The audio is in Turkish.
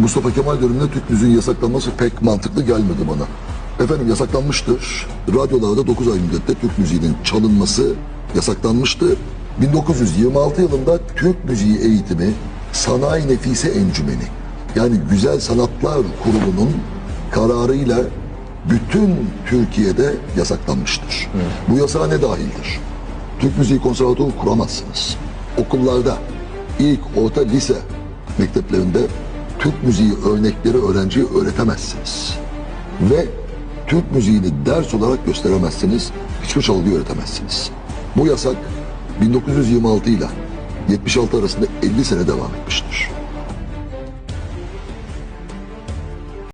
Mustafa Kemal döneminde Türk müziğin yasaklanması pek mantıklı gelmedi bana. Efendim yasaklanmıştır. Radyolarda 9 ay müddette Türk müziğinin çalınması yasaklanmıştı. 1926 yılında Türk Müziği Eğitimi Sanayi Nefise Encümeni yani Güzel Sanatlar Kurulu'nun kararıyla bütün Türkiye'de yasaklanmıştır. Bu yasağa ne dahildir? Türk Müziği Konservatuvarı kuramazsınız. Okullarda ilk, orta, lise mekteplerinde Türk müziği örnekleri öğrenciye öğretemezsiniz. Ve Türk müziğini ders olarak gösteremezsiniz. Hiçbir çalgıyı öğretemezsiniz. Bu yasak 1926 ile 76 arasında 50 sene devam etmiştir.